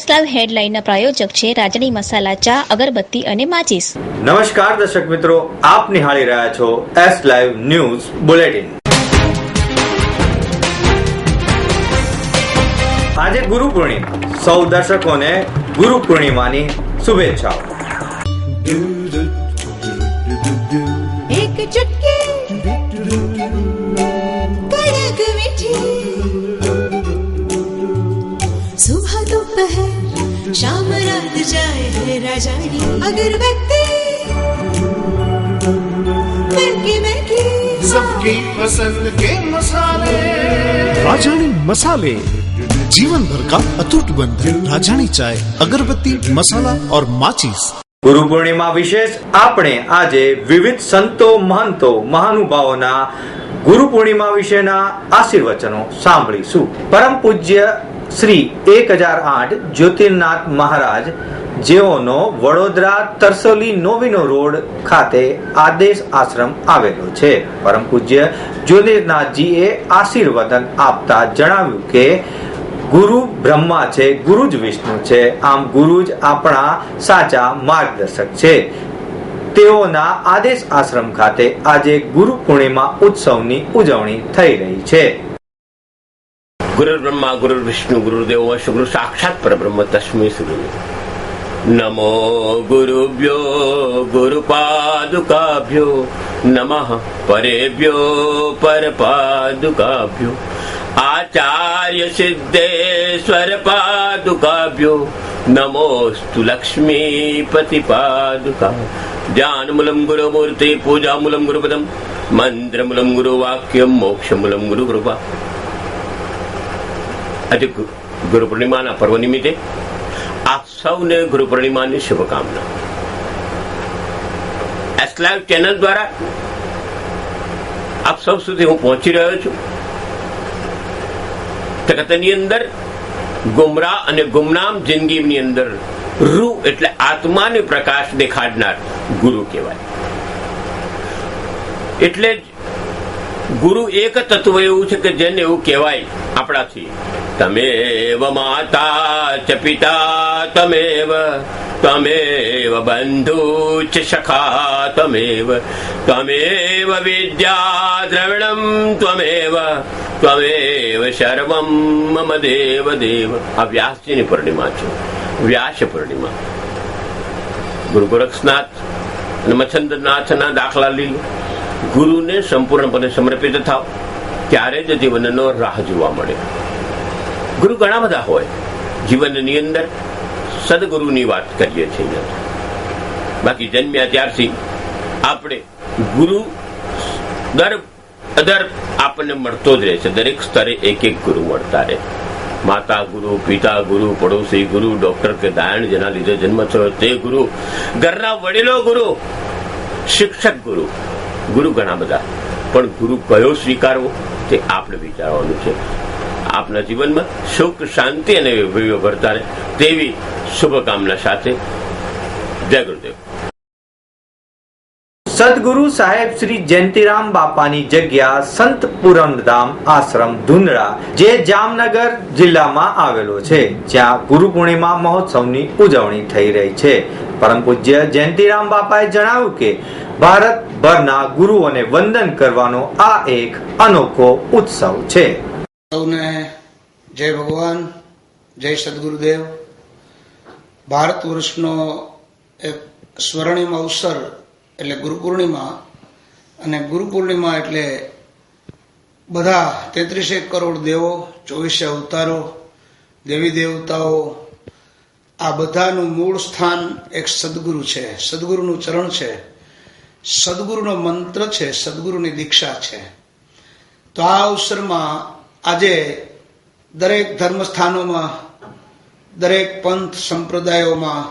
પરેશલાલ હેડલાઇનના પ્રાયોજક છે રાજાની મસાલા ચા અગરબત્તી અને માચીસ. નમસ્કાર દર્શક મિત્રો આપ નિહાળી રહ્યા છો એસ લાઈવ ન્યૂઝ બુલેટિન આજે ગુરુ પૂર્ણિમા. સૌ દર્શકોને ગુરુ પૂર્ણિમાની શુભેચ્છાઓ. એક ચુટ सुबह दोपहर शाम रात जाए है राजानी अगरबत्ती महकी महकी सबकी पसंद के मसाले राजानी मसाले जीवन भर का अटूट बंधन राजानी चाय अगरबत्ती मसाला और माचिस ગુરુ પૂર્ણિમા વિશેષ આપણે આજે વિવિધ સંતો મહંતો મહાનુભાવોના ગુરુ પૂર્ણિમા વિશેના આશીર્વચનો સાંભળીશું પરમ પૂજ્ય શ્રી એક હજાર આઠ જ્યોતિર્નાથ મહારાજ જેઓનો વડોદરા તરસોલી નોવિનો રોડ ખાતે આદેશ આશ્રમ આવેલો છે. પરમ પૂજ્ય જ્યોતિર્નાથજીએ આશીર્વદન આપતા જણાવ્યું કે, ગુરુ બ્રહ્મા છે, ગુરુ જ વિષ્ણુ છે. આમ ગુરુ જ આપણા સાચા માર્ગદર્શક છે. તેઓના આદેશ આશ્રમ ખાતે આજે ગુરુ પૂર્ણિમા ઉત્સવની ઉજવણી થઈ રહી છે. ગુરુ બ્રહ્મા ગુરુ વિષ્ણુ ગુરુદેવ વંશ ગુરુ સાક્ષાત પરબ્રહ્મ તસ્મૈ શ્રી નમો ગુરુભ્યો ગુરુ પાદુકાભ્યો નમઃ પરેભ્યો પર પાદુકાભ્યો આચાર્ય સિદ્ધેશ્વર પાદુકાભ્યો નમોસ્તુ લક્ષ્મીપતિ પાદુકા ધ્યાનમૂલમ ગુરુમૂર્તિ પૂજામૂલમ ગુરુપદમ મંત્રમૂલમ ગુરુવાક્યમ મોક્ષમૂલમ ગુરુ કૃપા આજે ગુરુ પૂર્ણિમાના પર્વ નિમિત્તે આપ સૌને ગુરુ પૂર્ણિમાની શુભકામના. એસ લાઈવ ચેનલ દ્વારા આપ સૌ સુધી હું પહોંચી રહ્યો છું. જગતની અંદર ગુમરા અને ગુમનામ જિંદગીની અંદર રૂ એટલે આત્માને પ્રકાશ દેખાડનાર ગુરુ કહેવાય. એટલે જ ગુરુ એક તત્વ એવું છે કે જેને એવું કહેવાય આપણાથી. તમેવ માતા ચ પિતા તમેવ તમેવ બંધુ ચ સખા તમેવ તમેવ વિદ્યા દ્રવિણમ ત્વમેવ ત્વમેવ સર્વમ મમ દેવ દેવ આ વ્યાસજીની પૂર્ણિમા છે વ્યાસ પૂર્ણિમા ગુરુ ગોરક્ષનાથ અને મચ્છંદ્રનાથના દાખલા લઈ ગુરુને સંપૂર્ણપણે સમર્પિત થાવ ત્યારે જ જીવનનો રાહ જોવા મળે ગુરુ ઘણા બધા હોય. જીવનની અંદર સદગુરુની વાત કરીએ છીએ. બાકી જન્મ્યા ત્યારથી આપણે ગુરુ દર અદર આપણને મળતો જ રહે છે. દરેક સ્તરે એક એક ગુરુ મળતા રહે. માતા ગુરુ, પિતા ગુરુ, પડોશી ગુરુ, ડોક્ટર કે દાયણ જેના લીધે જન્મ થયો તે ગુરુ, ઘરના વડીલો ગુરુ, શિક્ષક ગુરુ ગુરુ ઘણા બધા. પણ ગુરુ કયો સ્વીકારવો તે આપણે વિચારવાનું છે. આપના જીવનમાં સુખ, શાંતિ અને વૈભવ્ય ભરતા રહે તેવી શુભકામના સાથે જય ગુરુદેવ. સદગુરુ સાહેબ શ્રી જયંતિરામ બાપાની જગ્યા સંત પુરમધામ આશ્રમ ધુંદડા, જે જામનગર જિલ્લામાં આવેલો છે. જ્યાં ગુરુ પૂર્ણિમા મહોત્સવની ઉજવણી થઈ રહી છે. પરમ પૂજ્ય જયંતિરામ બાપાએ જણાવ્યું કે, ભારતભરના ગુરુઓને વંદન કરવાનો આ એક અનોખો ઉત્સવ છે. સૌને જય ભગવાન, જય સદગુરુદેવ. ભારત વર્ષનો એક સ્વર્ણિમ અવસર એટલે ગુરુ પૂર્ણિમા અને ગુરુ પૂર્ણિમા એટલે બધા તેત્રીસેક કરોડ દેવો, ચોવીસે અવતારો, દેવી દેવતાઓ, આ બધાનું મૂળ સ્થાન એક સદગુરુ છે. સદગુરુનું ચરણ છે. સદગુરુનો મંત્ર છે. સદગુરુની દીક્ષા છે. તો આ અવસરમાં આજે દરેક ધર્મસ્થાનોમાં, દરેક પંથ સંપ્રદાયોમાં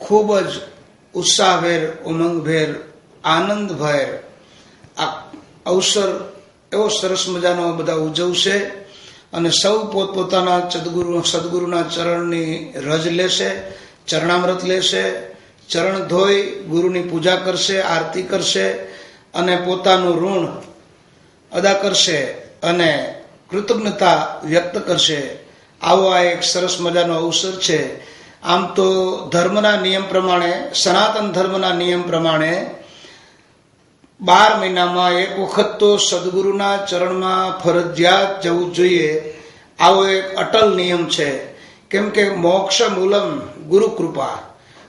ખૂબ જ ઉત્સાહભેર, ઉમંગભેર, આનંદભેર આ અવસર, એવો સરસ મજાનો બધા ઉજવશે અને સૌ પોતપોતાના સદગુરુ, સદગુરુના ચરણની રજ લેશે, ચરણામૃત લેશે, ચરણ ધોઈ ગુરુની પૂજા કરશે, આરતી કરશે અને પોતાનું ઋણ અદા કરશે અને કૃતજ્ઞતા વ્યક્ત કરશે. આવો આ એક સરસ મજાનો અવસર છે. આમ તો ધર્મના નિયમ પ્રમાણે, સનાતન ધર્મના નિયમ પ્રમાણે બાર મહિનામાં એક વખત તો સદગુરુના ચરણમાં ફરજિયાત જવું જોઈએ. આવો એક અટલ નિયમ છે. કેમ કે મોક્ષ મૂલમ ગુરુ કૃપા.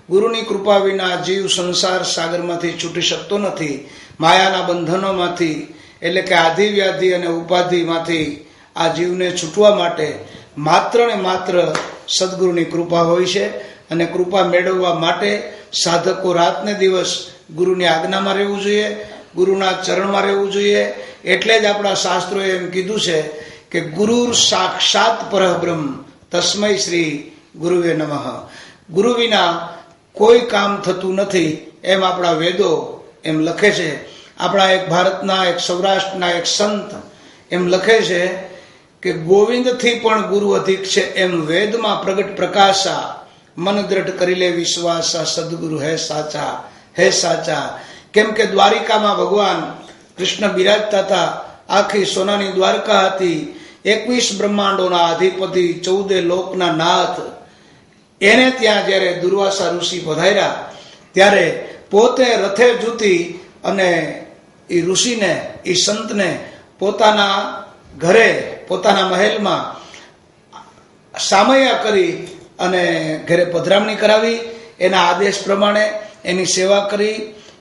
ગુરુની કૃપા વિના જીવ સંસાર સાગરમાંથી છૂટી શકતો નથી. માયાના બંધનોમાંથી, એટલે કે આધિવ્યાધિ અને ઉપાધિમાંથી આ જીવને છૂટવા માટે માત્ર ને માત્ર સદગુરુની કૃપા હોય છે અને કૃપા મેળવવા માટે સાધકો રાતને દિવસ ગુરુની આજ્ઞામાં રહેવું જોઈએ, ગુરુના ચરણમાં રહેવું જોઈએ. એટલે જ આપણા શાસ્ત્રોએ એમ કીધું છે કે ગુરુ સાક્ષાત પરબ્રહ્મ, તસ્મય શ્રી ગુરુવે નમઃ. ગુરુ વિના કોઈ કામ થતું નથી એમ આપણા વેદો એમ લખે છે. આપણા એક ભારતના, એક સૌરાષ્ટ્રના એક સંત એમ લખે છે કે ગોવિંદથી પણ ગુરુ અધિક છે એમ વેદમાં પ્રગટ પ્રકાશા, મન દ્રઢ કરી લે વિશ્વાસ સદગુરુ હે સાચા હે સાચા. કેમ કે દ્વારિકામાં ભગવાન કૃષ્ણ બિરાજતા હતા, આખી સોનાની દ્વારકા હતી, એકવીસ બ્રહ્માંડોના અધિપતિ, ચૌદે લોકના નાથ. એને ત્યાં જ્યારે દુર્વાસા ઋષિ પધાર્યા, ત્યારે પોતે રથે જૂતી અને એ ઋષિને એ સંતને પોતાના ઘરે પોતાના મહેલમાં સામૈયા કરી અને ઘરે પધરામણી કરાવી. એના આદેશ પ્રમાણે એની સેવા કરી,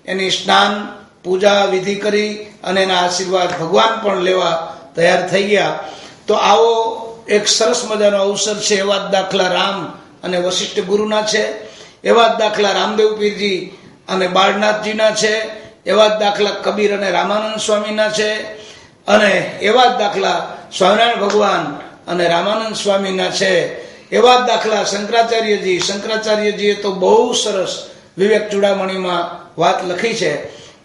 એની સ્નાન, પૂજા વિધિ કરી અને એના આશીર્વાદ ભગવાન પણ લેવા તૈયાર થઈ ગયા. તો આવો એક સરસ મજાનો અવસર છે, એવા જ દાખલા રામ અને વશિષ્ઠ ગુરુના છે, એવા જ દાખલા રામદેવ પીરજી અને બાળનાથજીના છે, એવા જ દાખલા કબીર અને રામાનંદ સ્વામીના છે અને એવા જ દાખલા સ્વામિનારાયણ ભગવાન અને રામાનંદ સ્વામીના છે, એવા જ દાખલા શંકરાચાર્યજી. શંકરાચાર્યજીએ તો બહુ સરસ વિવેક ચૂડામણીમાં વાત લખી છે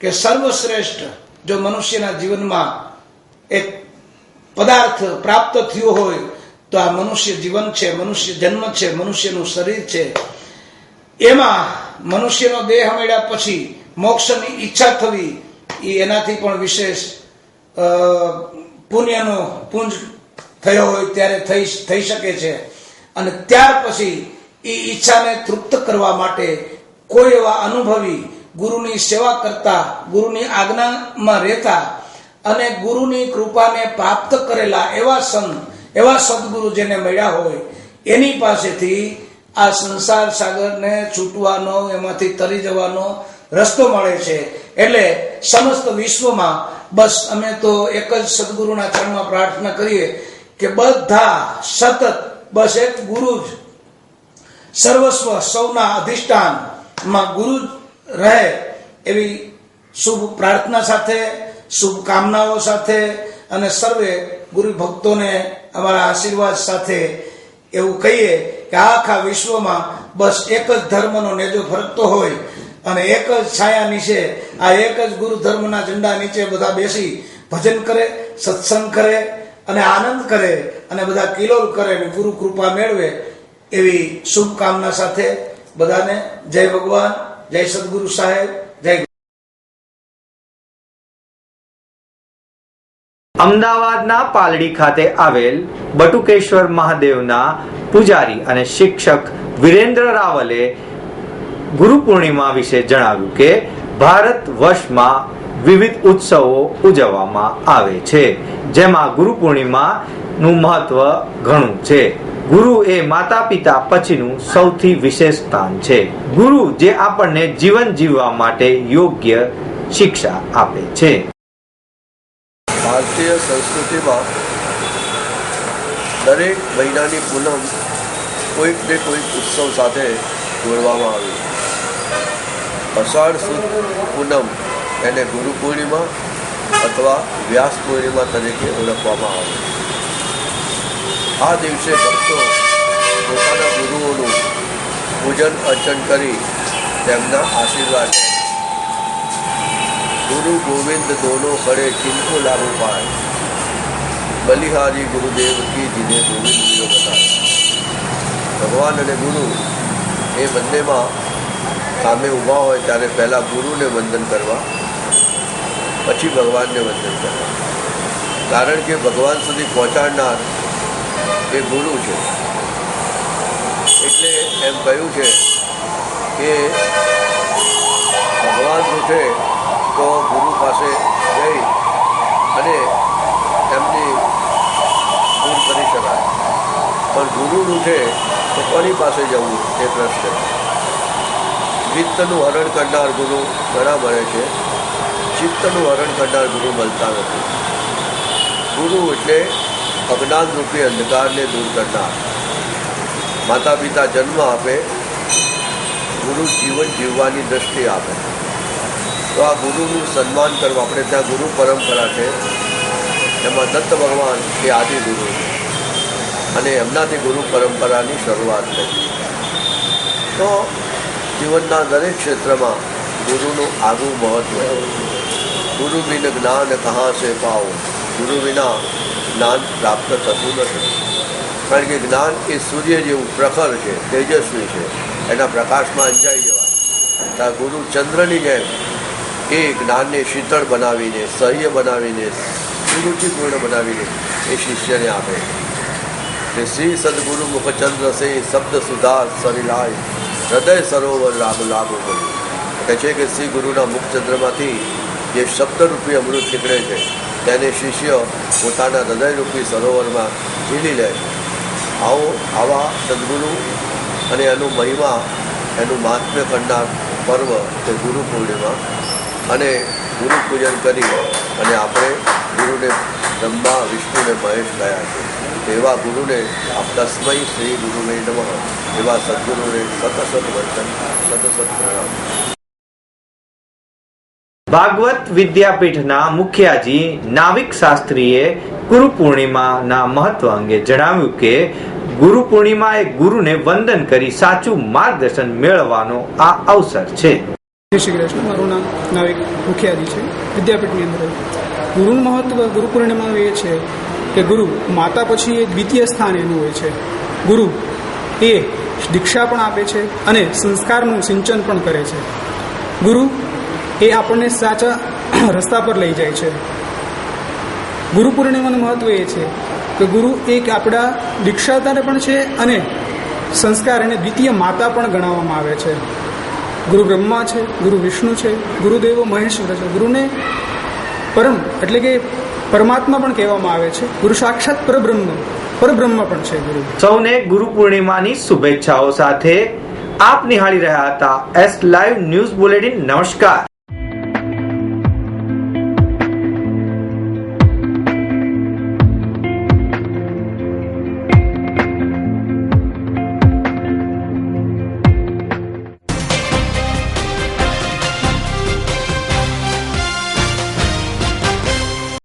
કે સર્વશ્રેષ્ઠ જો મનુષ્યના જીવનમાં એક પદાર્થ પ્રાપ્ત થયો હોય, તો આ મનુષ્ય જીવન છે, મનુષ્ય જન્મ છે, મનુષ્યનું શરીર છે. એમાં મનુષ્યનો દેહ મળ્યા પછી મોક્ષની ઈચ્છા થવી એ એનાથી પણ વિશેષ પુણ્યનો પુંજ થયો હોય ત્યારે થઈ થઈ શકે છે. અને ત્યાર પછી એ ઈચ્છાને તૃપ્ત કરવા માટે કોઈ એવા અનુભવી ગુરુની સેવા કરતા, ગુરુની આજ્ઞામાં રહેતા અને ગુરુની કૃપાને પ્રાપ્ત કરેલા એવા સંત, એવા સદગુરુ જેને મળ્યા હોય, એની પાસેથી આ સંસાર સાગરને છૂટવાનો, એમાંથી તરી જવાનો રસ્તો મળે છે. એટલે સમસ્ત વિશ્વમાં બસ અમે તો એક જ સદગુરુના ચરણમાં પ્રાર્થના કરીએ કે બધા સતત, બસ એક ગુરુ જ. સર્વસ્વ સૌના અધિષ્ઠાનમાં ગુરુ રહે એવી શુભ પ્રાર્થના સાથે, શુભ કામનાઓ સાથે અને સર્વે ગુરુ ભક્તોને અમારા આશીર્વાદ સાથે એવું કહીએ કે આખા વિશ્વમાં બસ એક જ ધર્મનો નેજો ફરકતો હોય અને એક જ છાયા નીચે આ એક જ ગુરુ ધર્મના ઝંડા નીચે બધા બેસી ભજન કરે, સત્સંગ કરે અને આનંદ કરે અને બધા કિલોલ કરે અને ગુરુ કૃપા મેળવે એવી શુભકામના સાથે બધાને જય ભગવાન, જય સદગુરુ સાહેબ, જય અમદાવાદના પાલડી ખાતે આવેલ બટુકેશ્વર મહાદેવના પૂજારી અને શિક્ષક વિરેન્દ્ર રાવલે ગુરુ પૂર્ણિમા વિશે જણાવ્યું કે ભારત વર્ષમાં વિવિધ ઉત્સવો ઉજવવામાં આવે છે, જેમાં ગુરુ પૂર્ણિમાનું મહત્વ ઘણું છે. ગુરુ એ માતા પિતા પછીનું સૌથી વિશેષ સ્થાન છે. ગુરુ જે આપણને જીવન જીવવા માટે યોગ્ય શિક્ષા આપે છે. ભારતીય સંસ્કૃતિમાં દરેક મહિનાની પૂનમ કોઈક ને કોઈક ઉત્સવ સાથે જોડવામાં આવી અષાઢ સુદ પૂનમ એને ગુરુ પૂર્ણિમા અથવા વ્યાસ પૂર્ણિમા તરીકે ઓળખવામાં આવે આ દિવસે ભક્તો પોતાના ગુરુઓનું પૂજન અર્ચન કરી તેમના આશીર્વાદ ગુરુ ગોવિંદ દોનો હરે ચિંતુ લાગુ પાય બલિહારી ગુરુદેવ કી જીને ગોવિંદ બતાવ્યા ભગવાન અને ગુરુ એ બંનેમાં સામે ઊભા હોય ત્યારે પહેલાં ગુરુને વંદન કરવા, પછી ભગવાનને વંદન કરવા. કારણ કે ભગવાન સુધી પહોંચાડનાર એ ગુરુ છે. એટલે એમ કહ્યું છે કે ભગવાન ઉઠે તો ગુરુ પાસે જઈ અને એમની દૂર કરી શકાય. પણ ગુરુ રૂઠે તો કોની પાસે જવું એ પ્રશ્ન વિત્તનું હરણ કરનાર ગુરુ ઘણા મળે છે. ચિત્તનું હરણ કરનાર ગુરુ મળતા નથી. ગુરુ એટલે અજ્ઞાન રૂપી અંધકારને દૂર કરનાર. માતા પિતા જન્મ આપે, ગુરુ જીવન જીવવાની દ્રષ્ટિ આપે. તો આ ગુરુનું સન્માન કરવું, આપણે ત્યાં ગુરુ પરંપરા છે. એમાં દત્ત ભગવાન એ આદિ ગુરુ છે. અને એમનાથી ગુરુ પરંપરાની શરૂઆત થઈ. તો જીવનના દરેક ક્ષેત્રમાં ગુરુનું આગવું મહત્વ છે. ગુરુ બિન જ્ઞાન કહાં છે પાઓ ગુરુ વિના જ્ઞાન પ્રાપ્ત થતું નથી. કારણ કે જ્ઞાન એ સૂર્ય જેવું પ્રખર છે, તેજસ્વી છે. એના પ્રકાશમાં અંજાઈ જવાય. ત્યાં ગુરુ ચંદ્રની જેમ એ જ્ઞાનને શીતળ બનાવીને, સહ્ય બનાવીને સુરુચિપૂર્ણ બનાવીને એ શિષ્યને આપે. તે શ્રી સદગુરુ મુખચંદ્ર સે શબ્દ સુધા સરિલાય. હૃદય સરોવર લાભ લાભ કર્યું કહે છે કે શ્રી ગુરુના મુખચંદ્રમાંથી જે શબ્દરૂપી અમૃત નીકળે છે, તેને શિષ્ય પોતાના હૃદયરૂપી સરોવરમાં ઝીલી લે છે. આવો, આવા સદગુરુ અને એનું મહિમા, એનું મહાત્મ્ય કરનાર પર્વ તે ગુરુ પૂર્ણિમા. અને ગુરુ પૂજન કરી અને આપણે ગુરુને બ્રહ્મા, વિષ્ણુને મહેશ ગયા છે. એવા ગુરુને આપ તસ્મૈ શ્રી ગુરુને નમઃ. એવા સદગુરુને સત સત વર્તન સત સત પ્રણામ. ભાગવત વિદ્યાપીઠના મુખ્યાજી નાવિક શાસ્ત્રીએ ગુરુ પૂર્ણિમાના મહત્વ અંગે જણાવ્યું કે ગુરુ પૂર્ણિમા એ ગુરુને વંદન કરી સાચું માર્ગદર્શન મેળવવાનો આ અવસર છે. જય શ્રી કૃષ્ણ. મારું નામ નાવિક મુખિયાજી છે. વિદ્યાપીઠની અંદર ગુરુનું મહત્વ ગુરુ પૂર્ણિમા એ છે કે ગુરુ, માતા પછી એ દ્વિતીય સ્થાન એનું હોય છે. ગુરુ, એ દીક્ષા પણ આપે છે અને સંસ્કારનું સિંચન પણ કરે છે. ગુરુ, એ આપણને સાચા રસ્તા પર લઈ જાય છે. ગુરુ પૂર્ણિમાનું મહત્વ એ છે કે ગુરુ એક આપણા દીક્ષાતાને પણ છે અને સંસ્કાર અને દ્વિતીય માતા પણ ગણાવવામાં આવે છે. ગુરુ બ્રહ્મા છે, ગુરુ વિષ્ણુ છે, ગુરુદેવો મહેશ્વર છે. ગુરુને પરમ, એટલે કે પરમાત્મા પણ કહેવામાં આવે છે. ગુરુ સાક્ષાત પરબ્રહ્મ પરબ્રહ્મ પણ છે ગુરુ. સૌને ગુરુ પૂર્ણિમાની શુભેચ્છાઓ સાથે આપ નિહાળી રહ્યા હતા એસ લાઈવ ન્યૂઝ બુલેટિન નમસ્કાર.